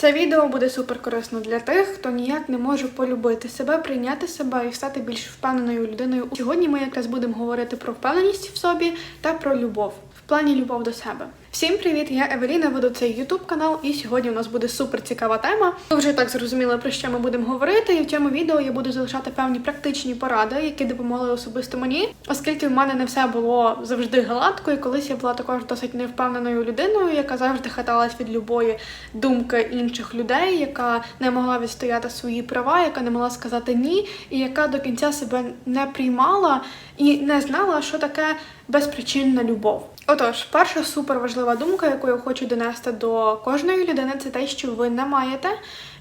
Це відео буде супер корисно для тих, хто ніяк не може полюбити себе, прийняти себе і стати більш впевненою людиною. Сьогодні ми якраз будемо говорити про впевненість в собі та про любов. В плані любов до себе. Всім привіт! Я Евеліна, веду цей YouTube канал, і сьогодні у нас буде супер цікава тема. Ви вже так зрозуміли, про що ми будемо говорити. І в цьому відео я буду залишати певні практичні поради, які допомогли особисто мені, оскільки в мене не все було завжди гладко, і колись я була також досить невпевненою людиною, яка завжди хаталась від любої думки інших людей, яка не могла відстояти свої права, яка не могла сказати ні, і яка до кінця себе не приймала і не знала, що таке безпричинна любов. Отож, перша супер важлива думка, яку я хочу донести до кожної людини, це те, що ви не маєте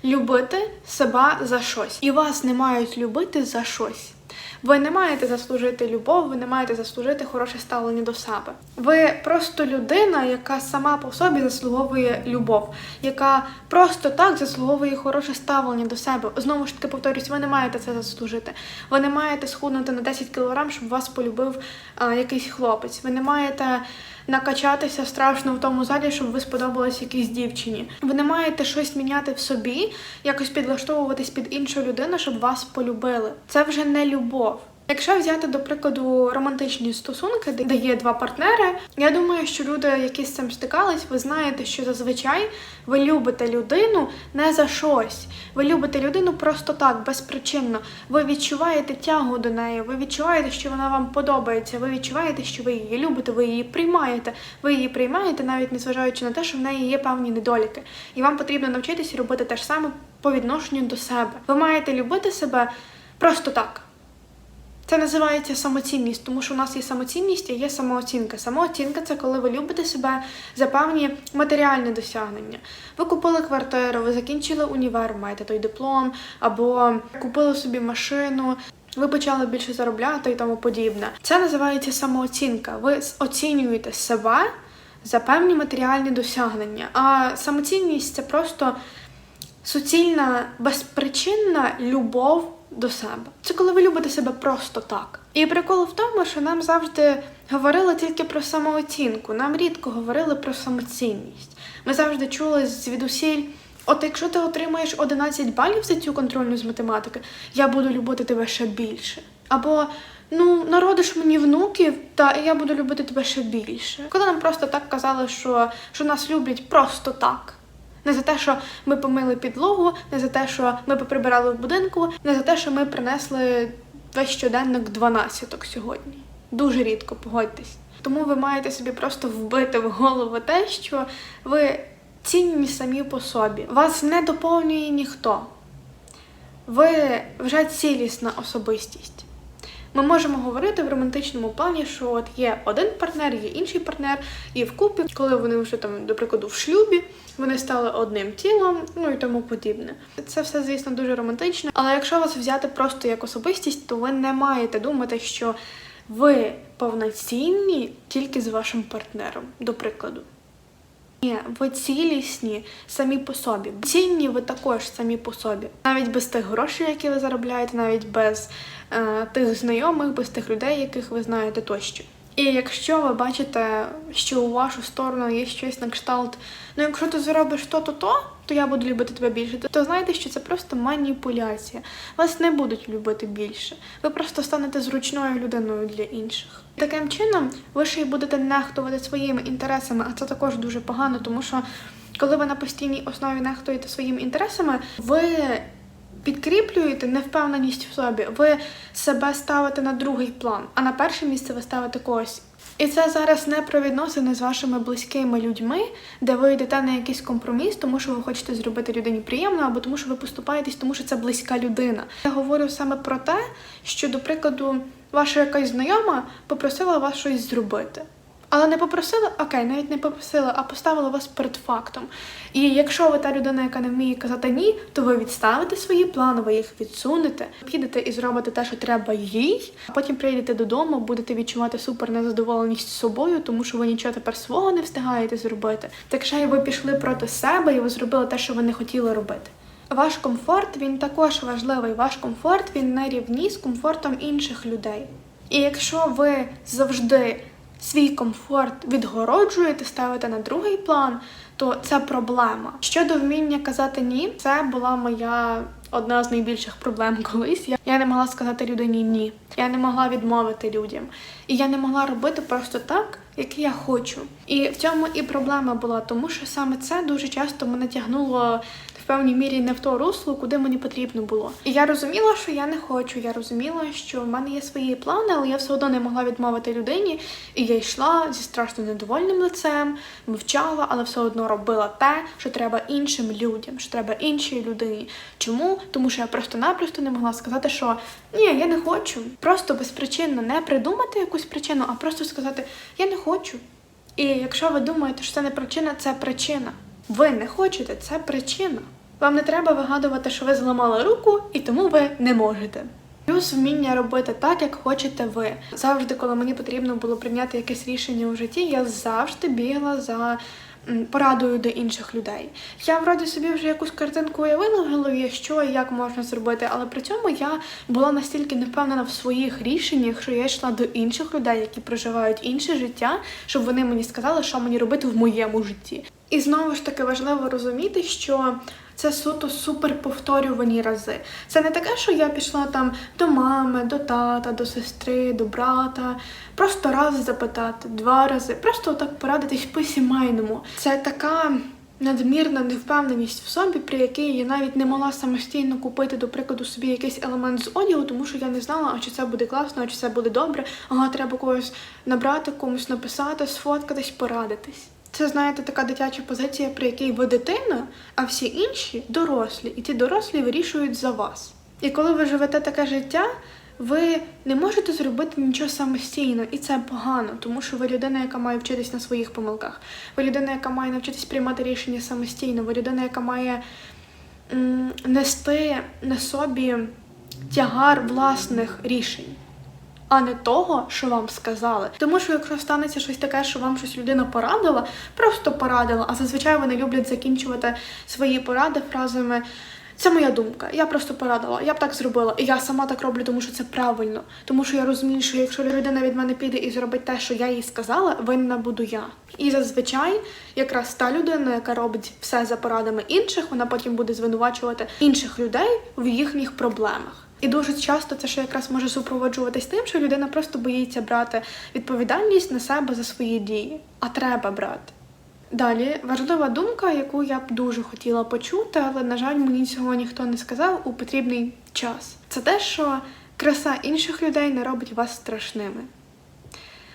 любити себе за щось, і вас не мають любити за щось. Ви не маєте заслужити любов, ви не маєте заслужити хороше ставлення до себе. Ви просто людина, яка сама по собі заслуговує любов, яка просто так заслуговує хороше ставлення до себе. Знову ж таки, повторюсь, ви не маєте це заслужити. Ви не маєте схуднути на 10 кг, щоб вас полюбив а, якийсь хлопець. Ви не маєте накачатися страшно в тому залі, щоб ви сподобалась якійсь дівчині. Ви не маєте щось міняти в собі, якось підлаштовуватись під іншу людину, щоб вас полюбили. Це вже не любов. Якщо взяти до прикладу романтичні стосунки, де є два партнери, я думаю, що люди, які з цим стикались, ви знаєте, що зазвичай ви любите людину не за щось. Ви любите людину просто так, безпричинно. Ви відчуваєте тягу до неї, ви відчуваєте, що вона вам подобається. Ви відчуваєте, що ви її любите, ви її приймаєте. Ви її приймаєте, навіть незважаючи на те, що в неї є певні недоліки. І вам потрібно навчитися робити те ж саме по відношенню до себе. Ви маєте любити себе просто так. Це називається самоцінність, тому що у нас є самоцінність і є самооцінка. Самооцінка це коли ви любите себе за певні матеріальні досягнення. Ви купили квартиру, ви закінчили універ, маєте той диплом, або купили собі машину. Ви почали більше заробляти і тому подібне. Це називається самооцінка. Ви оцінюєте себе за певні матеріальні досягнення. А самоцінність це просто суцільна, безпричинна любов до себе. Це коли ви любите себе просто так. І прикол в тому, що нам завжди говорили тільки про самооцінку. Нам рідко говорили про самоцінність. Ми завжди чули звідусіль. От якщо ти отримаєш 11 балів за цю контрольну з математики, я буду любити тебе ще більше. Або ну народиш мені внуків, та я буду любити тебе ще більше. Коли нам просто так казали, що, що нас люблять просто так. Не за те, що ми помили підлогу, не за те, що ми поприбирали в будинку, не за те, що ми принесли весь щоденник 12 сьогодні. Дуже рідко, погодьтесь. Тому ви маєте собі просто вбити в голову те, що ви цінні самі по собі. Вас не доповнює ніхто. Ви вже цілісна особистість. Ми можемо говорити в романтичному плані, що от є один партнер, є інший партнер, і вкупі, коли вони вже там, до прикладу, в шлюбі, вони стали одним тілом, ну і тому подібне. Це все, звісно, дуже романтично. Але якщо вас взяти просто як особистість, то ви не маєте думати, що ви повноцінні тільки з вашим партнером, до прикладу. Ні, ви цілісні самі по собі. Цінні ви також самі по собі. Навіть без тих грошей, які ви заробляєте, навіть без е, тих знайомих, без тих людей, яких ви знаєте тощо. І якщо ви бачите, що у вашу сторону є щось на кшталт, ну якщо ти зробиш то-то, то, то я буду любити тебе більше, то знаєте, що це просто маніпуляція. Вас не будуть любити більше. Ви просто станете зручною людиною для інших. Таким чином, ви ще й будете нехтувати своїми інтересами, а це також дуже погано, тому що коли ви на постійній основі нехтуєте своїми інтересами, ви підкріплюєте невпевненість в собі. Ви себе ставите на другий план, а на перше місце ви ставите когось. І це зараз не про відносини з вашими близькими людьми, де ви йдете на якийсь компроміс, тому що ви хочете зробити людині приємно, або тому, що ви поступаєтесь, тому що це близька людина. Я говорю саме про те, що, до прикладу, ваша якась знайома попросила вас щось зробити. Але не попросила, окей, навіть не попросила, а поставила вас перед фактом. І якщо ви та людина, яка не вміє казати ні, то ви відставите свої плани, ви їх відсунете, підете і зробите те, що треба їй, а потім прийдете додому, будете відчувати супер незадоволеність собою, тому що ви нічого тепер свого не встигаєте зробити. Так й ви пішли проти себе, і ви зробили те, що ви не хотіли робити. Ваш комфорт він також важливий. Ваш комфорт він на рівні з комфортом інших людей. І якщо ви завжди свій комфорт відгороджуєте, ставите на другий план, то це проблема. Щодо вміння казати ні, це була моя одна з найбільших проблем колись. Я, не могла сказати людині ні. Я не могла відмовити людям. І я не могла робити просто так, як я хочу. І в цьому і проблема була, тому що саме це дуже часто мене тягнуло в певній мірі не в то русло, куди мені потрібно було. І я розуміла, що я не хочу. Я розуміла, що в мене є свої плани, але я все одно не могла відмовити людині. І я йшла зі страшно недовольним лицем, мовчала, але все одно робила те, що треба іншим людям, що треба іншій людині. Чому? Тому що я просто-напросто не могла сказати, що ні, я не хочу. Просто безпричинно не придумати якусь причину, а просто сказати Я не хочу. І якщо ви думаєте, що це не причина, це причина. Ви не хочете, це причина. Вам не треба вигадувати, що ви зламали руку, і тому ви не можете. Плюс вміння робити так, як хочете ви. Завжди, коли мені потрібно було прийняти якесь рішення у житті, я завжди бігла за порадою до інших людей. Я вроді собі вже якусь картинку уявила в голові, що і як можна зробити, але при цьому я була настільки не впевнена в своїх рішеннях, що я йшла до інших людей, які проживають інше життя, щоб вони мені сказали, що мені робити в моєму житті. І знову ж таки важливо розуміти, що це суто супер повторювані рази. Це не таке, що я пішла там до мами, до тата, до сестри, до брата. Просто раз запитати, два рази, просто так порадитись по сімейному. Це така надмірна невпевненість в собі, при якій я навіть не могла самостійно купити, до прикладу, собі якийсь елемент з одягу, тому що я не знала, а чи це буде класно, а чи це буде добре. Ага, треба когось набрати, комусь написати, сфоткатись, порадитись. Це, знаєте, така дитяча позиція, при якій ви дитина, а всі інші дорослі, і ті дорослі вирішують за вас. І коли ви живете таке життя, ви не можете зробити нічого самостійно, і це погано, тому що ви людина, яка має вчитись на своїх помилках. Ви людина, яка має навчитись приймати рішення самостійно. Ви людина, яка має нести на собі тягар власних рішень а не того, що вам сказали. Тому що якщо станеться щось таке, що вам щось людина порадила, просто порадила. А зазвичай вони люблять закінчувати свої поради фразами. Це моя думка. Я просто порадила. Я б так зробила. І я сама так роблю, тому що це правильно. Тому що я розумію, що якщо людина від мене піде і зробить те, що я їй сказала, винна буду я. І зазвичай, якраз та людина, яка робить все за порадами інших, вона потім буде звинувачувати інших людей в їхніх проблемах. І дуже часто це ще якраз може супроводжуватись тим, що людина просто боїться брати відповідальність на себе за свої дії, а треба брати. Далі важлива думка, яку я б дуже хотіла почути, але, на жаль, мені цього ніхто не сказав у потрібний час. Це те, що краса інших людей не робить вас страшними.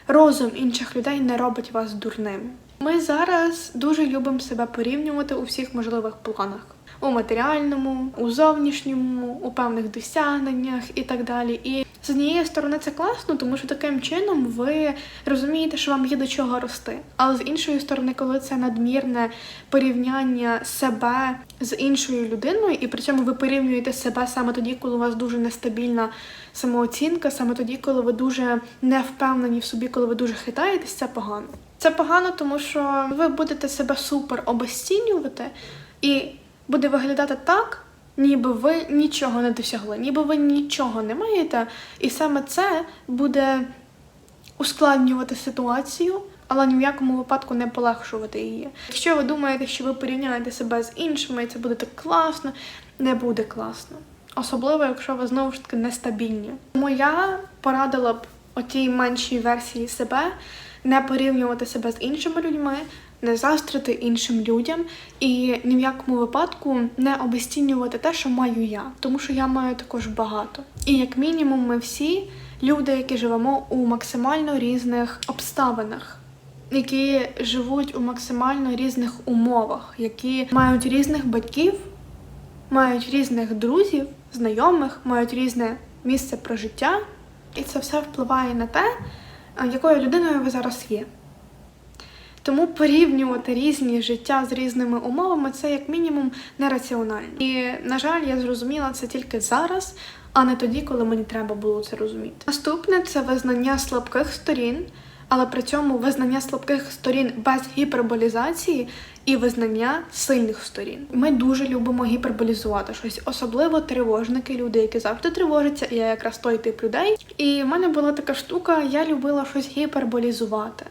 Розум інших людей не робить вас дурними. Ми зараз дуже любимо себе порівнювати у всіх можливих планах у матеріальному, у зовнішньому, у певних досягненнях і так далі. І з однієї сторони це класно, тому що таким чином ви розумієте, що вам є до чого рости. Але з іншої сторони, коли це надмірне порівняння себе з іншою людиною, і при цьому ви порівнюєте себе саме тоді, коли у вас дуже нестабільна самооцінка, саме тоді, коли ви дуже не впевнені в собі, коли ви дуже хитаєтесь, це погано. Це погано, тому що ви будете себе супер обесцінювати і буде виглядати так, ніби ви нічого не досягли, ніби ви нічого не маєте, і саме це буде ускладнювати ситуацію, але ні в якому випадку не полегшувати її. Якщо ви думаєте, що ви порівняєте себе з іншими, і це буде так класно, не буде класно. Особливо, якщо ви знову ж таки нестабільні. Тому я порадила б отій меншій версії себе не порівнювати себе з іншими людьми, не заздрити іншим людям і ні в якому випадку не обесцінювати те, що маю я, тому що я маю також багато. І як мінімум, ми всі люди, які живемо у максимально різних обставинах. Які живуть у максимально різних умовах, які мають різних батьків, мають різних друзів, знайомих, мають різне місце прожиття, і це все впливає на те, якою людиною ви зараз є. Тому порівнювати різні життя з різними умовами це як мінімум нераціонально. І, на жаль, я зрозуміла це тільки зараз, а не тоді, коли мені треба було це розуміти. Наступне це визнання слабких сторін, але при цьому визнання слабких сторін без гіперболізації і визнання сильних сторін. Ми дуже любимо гіперболізувати щось, особливо тривожники, люди, які завжди тривожаться. і Я якраз той тип людей. І в мене була така штука, я любила щось гіперболізувати.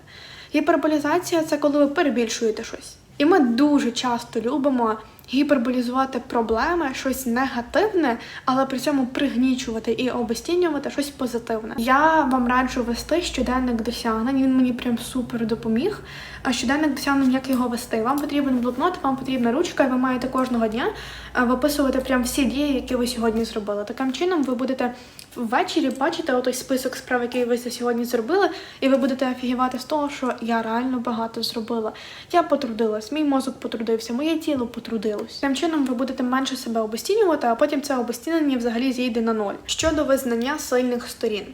Гіперболізація це коли ви перебільшуєте щось. І ми дуже часто любимо гіперболізувати проблеми, щось негативне, але при цьому пригнічувати і обесцінювати щось позитивне. Я вам раджу вести щоденник досягнень. Він мені прям супер допоміг. А щоденник досягнень, як його вести? Вам потрібен блокнот, вам потрібна ручка, і ви маєте кожного дня е, виписувати прям всі дії, які ви сьогодні зробили. Таким чином, ви будете ввечері бачите отой список справ, які ви за сьогодні зробили, і ви будете офігівати з того, що я реально багато зробила. Я потрудилась, мій мозок потрудився, моє тіло потрудилось. Тим чином ви будете менше себе обостінювати, а потім це обостінення взагалі зійде на ноль. Щодо визнання сильних сторін.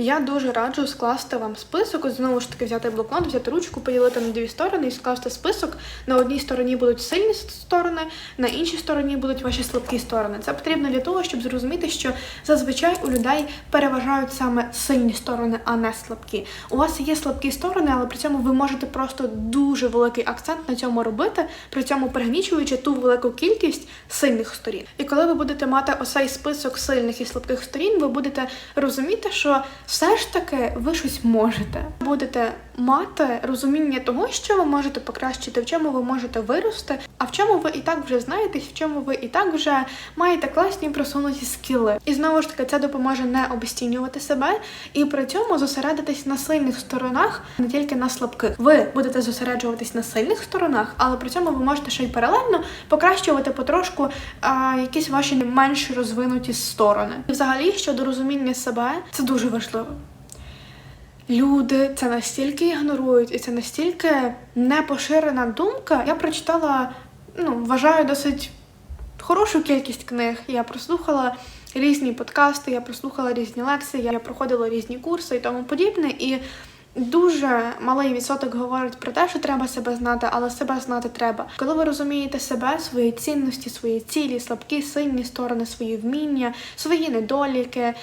Я дуже раджу скласти вам список, знову ж таки взяти блокнот, взяти ручку, поділити на дві сторони і скласти список. На одній стороні будуть сильні сторони, на іншій стороні будуть ваші слабкі сторони. Це потрібно для того, щоб зрозуміти, що зазвичай у людей переважають саме сильні сторони, а не слабкі. У вас є слабкі сторони, але при цьому ви можете просто дуже великий акцент на цьому робити, при цьому пригнічуючи ту велику кількість сильних сторін. І коли ви будете мати осей список сильних і слабких сторін, ви будете розуміти, що все ж таки ви щось можете. Будете мати розуміння того, що ви можете покращити, в чому ви можете вирости, а в чому ви і так вже знаєтесь, в чому ви і так вже маєте класні просунуті скіли. І знову ж таки, це допоможе не обесцінювати себе і при цьому зосередитись на сильних сторонах, не тільки на слабких. Ви будете зосереджуватись на сильних сторонах, але при цьому ви можете ще й паралельно покращувати потрошку а, якісь ваші менш розвинуті сторони. І взагалі щодо розуміння себе, це дуже важливо. Люди це настільки ігнорують, і це настільки непоширена думка. Я прочитала, ну, вважаю, досить хорошу кількість книг. Я прослухала різні подкасти, я прослухала різні лекції, я проходила різні курси і тому подібне. І Дуже малий відсоток говорить про те, що треба себе знати, але себе знати треба. Коли ви розумієте себе, свої цінності, свої цілі, слабкі, сильні сторони, свої вміння, свої недоліки.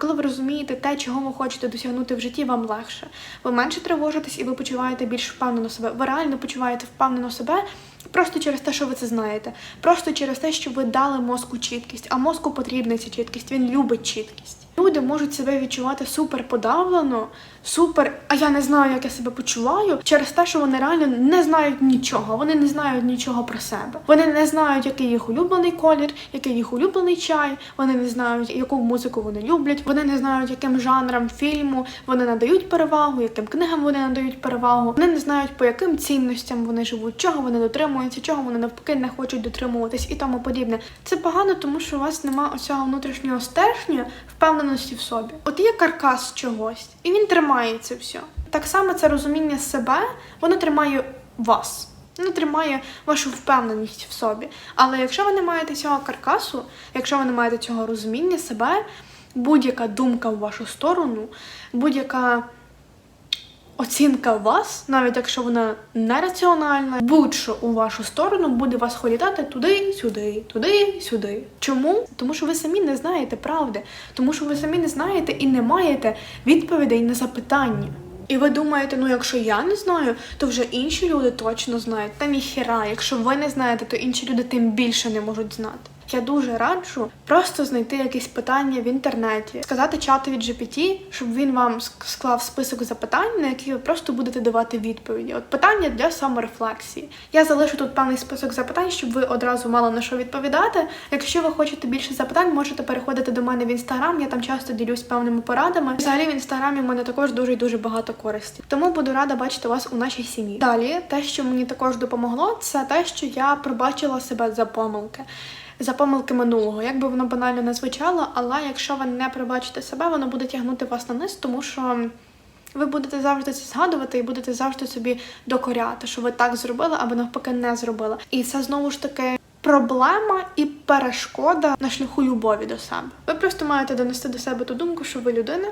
Коли ви розумієте те, чого ви хочете досягнути в житті, вам легше. Ви менше тривожитесь і ви почуваєте більш впевнено себе. Ви реально почуваєте впевнено себе. Просто через те, що ви це знаєте, просто через те, що ви дали мозку чіткість, а мозку потрібна ця чіткість, він любить чіткість. Люди можуть себе відчувати супер подавлено, супер, а я не знаю, як я себе почуваю, через те, що вони реально не знають нічого. Вони не знають нічого про себе. Вони не знають, який їх улюблений колір, який їх улюблений чай. Вони не знають, яку музику вони люблять. Вони не знають, яким жанрам фільму вони надають перевагу, яким книгам вони надають перевагу. Вони не знають, по яким цінностям вони живуть, чого вони дотримуються, чого вони навпаки не хочуть дотримуватись і тому подібне. Це погано, тому що у вас немає оцього внутрішнього стержня, впевненості в собі. От є каркас чогось, і він тримає це все. Так само це розуміння себе, воно тримає вас. Воно тримає вашу впевненість в собі. Але якщо ви не маєте цього каркасу, якщо ви не маєте цього розуміння себе, будь-яка думка в вашу сторону, будь-яка оцінка вас, навіть якщо вона нераціональна, будь-що у вашу сторону буде вас холітати туди, сюди, туди, сюди. Чому? Тому що ви самі не знаєте правди, тому що ви самі не знаєте і не маєте відповідей на запитання. І ви думаєте, ну якщо я не знаю, то вже інші люди точно знають. Та ніхіра, якщо ви не знаєте, то інші люди тим більше не можуть знати. Я дуже раджу просто знайти якісь питання в інтернеті, сказати чатові GPT, щоб він вам склав список запитань, на які ви просто будете давати відповіді. От питання для саморефлексії. Я залишу тут певний список запитань, щоб ви одразу мали на що відповідати. Якщо ви хочете більше запитань, можете переходити до мене в інстаграм. Я там часто ділюсь певними порадами. Взагалі в інстаграмі в мене також дуже дуже багато користі. Тому буду рада бачити вас у нашій сім'ї. Далі, те, що мені також допомогло, це те, що я пробачила себе за помилки за помилки минулого. Як би воно банально не звучало, але якщо ви не пробачите себе, воно буде тягнути вас на низ, тому що ви будете завжди це згадувати і будете завжди собі докоряти, що ви так зробили, або навпаки не зробили. І це знову ж таки. Проблема і перешкода на шляху любові до себе. Ви просто маєте донести до себе ту думку, що ви людина,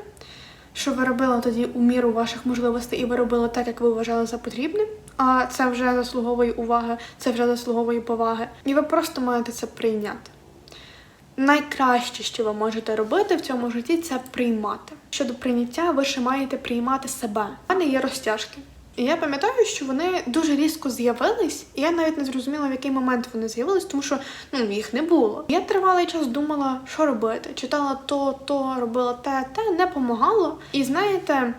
що ви робили тоді у міру ваших можливостей, і ви робили так, як ви вважали за потрібне. А це вже заслуговує уваги, це вже заслуговує поваги. І ви просто маєте це прийняти. найкраще, що ви можете робити в цьому житті, це приймати. Щодо прийняття, ви ще маєте приймати себе. а не є розтяжки. І я пам'ятаю, що вони дуже різко з'явились, і я навіть не зрозуміла, в який момент вони з'явились, тому що ну їх не було. Я тривалий час думала, що робити. Читала то, то, робила те, те, не помагало. І знаєте.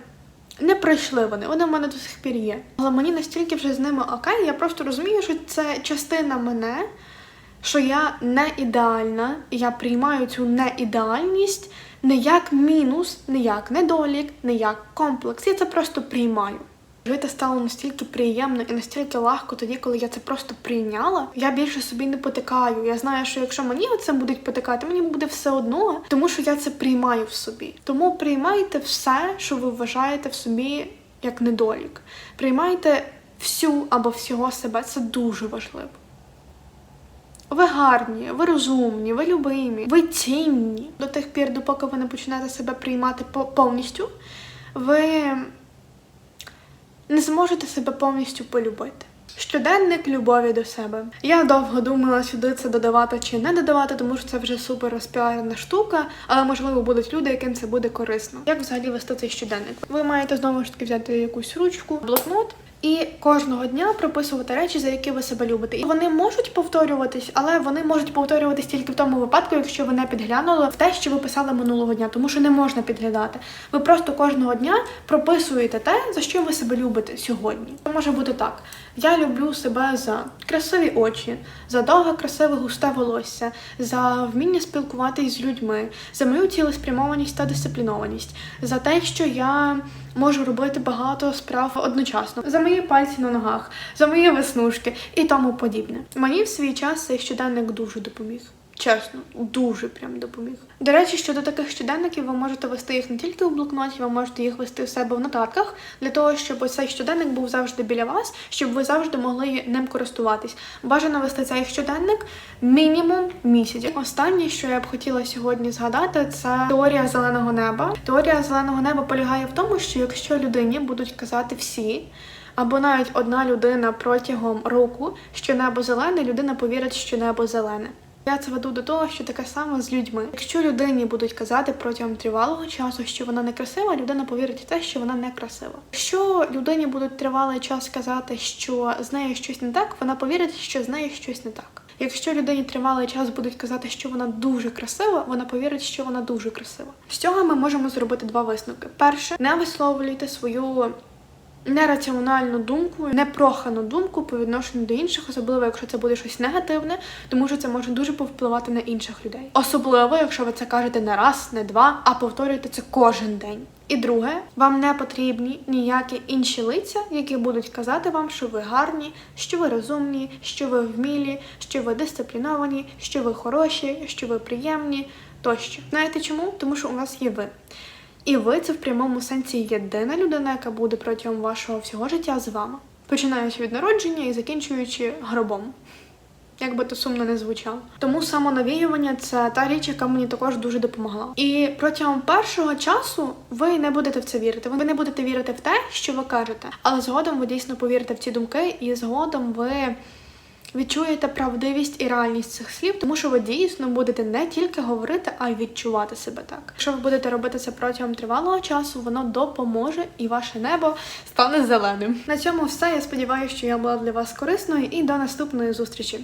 Не пройшли вони, вони в мене до сих пір є. Але мені настільки вже з ними окей, я просто розумію, що це частина мене, що я не ідеальна, я приймаю цю неідеальність не як мінус, не як недолік, не як комплекс. Я це просто приймаю. Жити стало настільки приємно і настільки легко тоді, коли я це просто прийняла. Я більше собі не потикаю. Я знаю, що якщо мені оце будуть потикати, мені буде все одно, тому що я це приймаю в собі. Тому приймайте все, що ви вважаєте в собі як недолік. Приймайте всю або всього себе. Це дуже важливо. Ви гарні, ви розумні, ви любимі, ви цінні. До тих пір, допоки ви не почнете себе приймати повністю, ви не зможете себе повністю полюбити. Щоденник любові до себе. Я довго думала сюди це додавати чи не додавати, тому що це вже супер розпіарена штука, але можливо будуть люди, яким це буде корисно. Як взагалі вести цей щоденник? Ви маєте знову ж таки взяти якусь ручку, блокнот. І кожного дня прописувати речі, за які ви себе любите. І вони можуть повторюватись, але вони можуть повторюватись тільки в тому випадку, якщо ви не підглянули в те, що ви писали минулого дня, тому що не можна підглядати. Ви просто кожного дня прописуєте те, за що ви себе любите сьогодні. Це може бути так: я люблю себе за красиві очі, за довге, красиве густе волосся, за вміння спілкуватись з людьми, за мою цілеспрямованість та дисциплінованість, за те, що я можу робити багато справ одночасно, за мої пальці на ногах, за мої веснушки і тому подібне. Мені в свій час цей щоденник дуже допоміг. Чесно, дуже прям допоміг. До речі, щодо таких щоденників, ви можете вести їх не тільки у блокноті, ви можете їх вести в себе в нотатках для того, щоб цей щоденник був завжди біля вас, щоб ви завжди могли ним користуватись. Бажано вести цей щоденник мінімум місяць. Останнє, що я б хотіла сьогодні згадати, це теорія зеленого неба. Теорія зеленого неба полягає в тому, що якщо людині будуть казати всі. Або навіть одна людина протягом року, що небо зелене, людина повірить, що небо зелене. Я це веду до того, що таке саме з людьми. Якщо людині будуть казати протягом тривалого часу, що вона не красива, людина повірить в те, що вона не красива. Якщо людині будуть тривалий час казати, що з нею щось не так, вона повірить, що з нею щось не так. Якщо людині тривалий час будуть казати, що вона дуже красива, вона повірить, що вона дуже красива. З цього ми можемо зробити два висновки. Перше, не висловлюйте свою нераціональну думку, непрохану думку по відношенню до інших, особливо якщо це буде щось негативне, тому що це може дуже повпливати на інших людей. Особливо, якщо ви це кажете не раз, не два, а повторюєте це кожен день. І друге, вам не потрібні ніякі інші лиця, які будуть казати вам, що ви гарні, що ви розумні, що ви вмілі, що ви дисципліновані, що ви хороші, що ви приємні тощо. Знаєте чому? Тому що у вас є ви. І ви це в прямому сенсі єдина людина, яка буде протягом вашого всього життя з вами, починаючи від народження і закінчуючи гробом. Як би то сумно не звучало. Тому самонавіювання це та річ, яка мені також дуже допомогла. І протягом першого часу ви не будете в це вірити. Ви не будете вірити в те, що ви кажете. Але згодом ви дійсно повірите в ці думки, і згодом ви відчуєте правдивість і реальність цих слів, тому що ви дійсно будете не тільки говорити, а й відчувати себе так. Якщо ви будете робити це протягом тривалого часу, воно допоможе і ваше небо стане зеленим. На цьому все. Я сподіваюся, що я була для вас корисною і до наступної зустрічі.